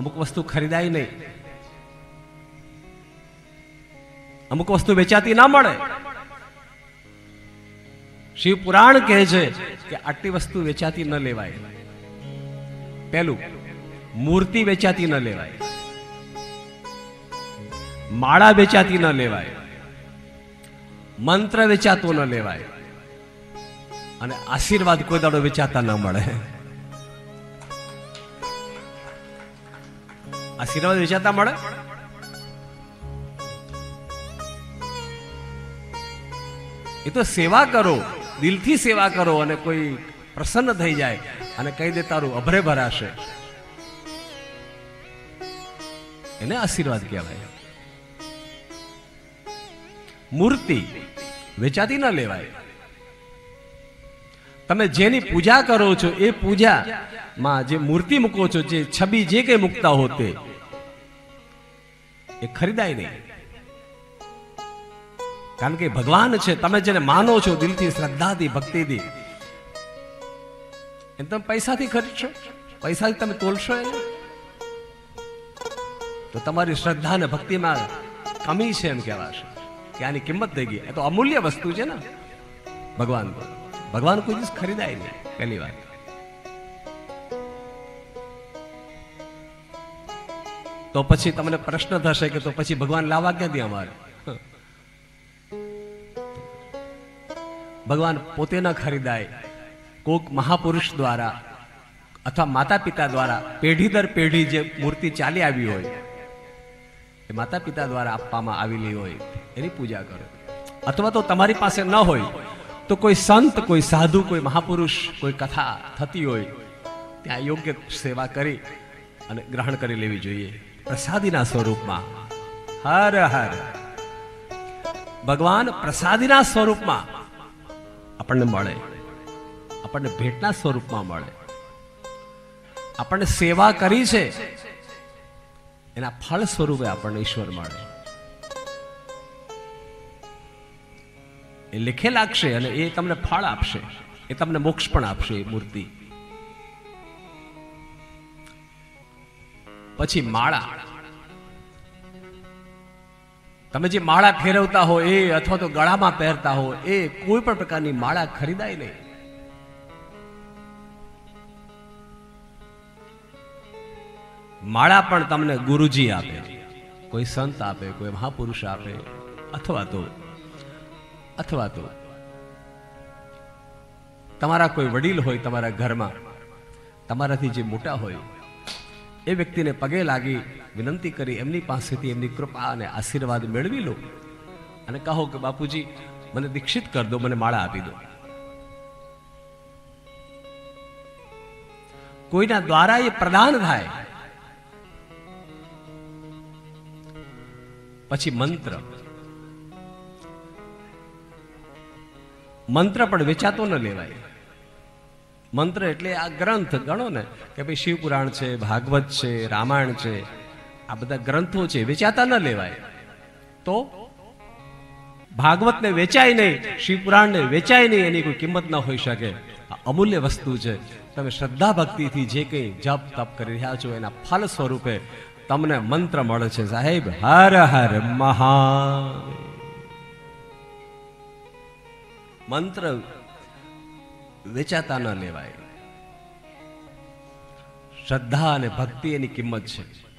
અમુક વસ્તુ ખરીદાય નહીં. અમુક વસ્તુ વેચાતી ના મળે. શિવ પુરાણ કહે છે કે આટલી વસ્તુ વેચાતી ન લેવાય. પહેલું મૂર્તિ વેચાતી ન લેવાય. માળા વેચાતી ન લેવાય. મંત્ર વેચાતો ન લેવાય. અને આશીર્વાદ કોઈ દાડો વેચાતા ન મળે. આશીર્વાદ વેચાતા મળે એ તો સેવા કરો દિલથી સેવા કરો અને કોઈ પ્રસન્ન થઈ જાય અને કહી દે તારું અભરે ભરાશે એને આશીર્વાદ કહેવાય મૂર્તિ વેચાતી ન લેવાય તમે જેની પૂજા કરો છો એ પૂજા માં જે મૂર્તિ મૂકો છો જે છબી જે કઈ મૂકતા હો તે એ ખરીદાય નહીં. કારણ કે ભગવાન છે, તમે જેને માનો છો દિલથી, શ્રદ્ધાથી, ભક્તિથી એ તમે પૈસાથી ખરીદશો? પૈસાથી તમે તોલશો એને? તો તમારી શ્રદ્ધા અને ભક્તિમાં કમી છે એમ કહેવાશે. કે આની કિંમત થઈ ગઈ. એ તો અમૂલ્ય વસ્તુ છે ને. ભગવાન ભગવાન કોઈ દિવસ ખરીદાય નહીં. પહેલી વાત. તો પછી તમને પ્રશ્ન થશે કે તો પછી ભગવાન લાવવા ક્યાંથી અમારે? ભગવાન પોતે ન ખરીદાય. કોક મહાપુરુષ દ્વારા અથવા માતા પિતા દ્વારા પેઢી દર પેઢી જે મૂર્તિ ચાલી આવી હોય, એ માતા પિતા દ્વારા આપવામાં આવેલી હોય, એની પૂજા કરો. અથવા તો તમારી પાસે ન હોય, તો કોઈ સંત, કોઈ સાધુ, કોઈ મહાપુરુષ, કોઈ કથા થતી હોય, ત્યાં યોગ્ય સેવા કરી અને ગ્રહણ કરી લેવી જોઈએ. પ્રસાદીના સ્વરૂપમાં. હર હર. ભગવાન પ્રસાદીના સ્વરૂપમાં આપણને મળે. આપણને ભેટના સ્વરૂપમાં મળે. આપણને સેવા કરી છે, એના ફળ સ્વરૂપે આપણને ઈશ્વર મળે. એ લખેલા આપશે અને એ તમને ફળ આપશે. એ તમને મોક્ષ પણ આપશે, એ મૂર્તિ. પછી માળા. તમે જે માળા ફેરવતા હો એ અથવા તો ગળામાં પહેરતા હો એ કોઈ પણ પ્રકારની માળા ખરીદાય નહીં. માળા પણ તમને ગુરુજી આપે, કોઈ સંત આપે, કોઈ મહાપુરુષ આપે, અથવા તો અથવા તો, તમારા કોઈ વડીલ હોય તમારા ઘરમાં, તમારાથી જે મોટા હોય એ વ્યક્તિને પગે લાગી વિનંતી કરી, એમની પાસેથી એમની કૃપા અને આશીર્વાદ મેળવી લો. અને કહો કે, બાપુજી, મને દીક્ષિત કર દો, મને માળા આપી દો. કોઈના દ્વારા એ પ્રદાન થાય, પછી મંત્ર. મંત્ર પણ વેચાતો ન લેવાય. મંત્ર એટલે આ ગ્રંથ, ગણો ને. કે ભાઈ શિવપુરાણ છે, ભાગવત છે, રામાયણ છે, આ બધા ગ્રંથો છે, વેચાતા ન લેવાય. તો ભાગવતને વેચાય નહીં, શિવપુરાણને વેચાય નહીં, એની કોઈ કિંમત ન હોઈ શકે. આ અમૂલ્ય વસ્તુ છે. તમે શ્રદ્ધા ભક્તિથી જે કંઈ જપ તપ કરી રહ્યા છો, એના ફલ સ્વરૂપે તમને મંત્ર મળે છે. સાહેબ, હર હર મહા મંત્ર વેચાતા ન લેવાય. શ્રદ્ધા અને ભક્તિ એની કિંમત છે.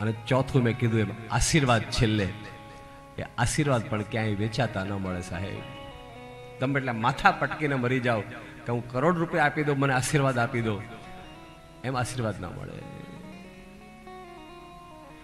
અને ચોથું મેં કીધું એમ, આશીર્વાદ છેલ્લે એ આશીર્વાદ પણ ક્યાંય વેચાતા ન મળે સાહેબ. તમે એટલે માથા પટકીને મરી જાઓ કે હું કરોડ રૂપિયા આપી દો મને આશીર્વાદ આપી દો. એમ આશીર્વાદ ના મળે.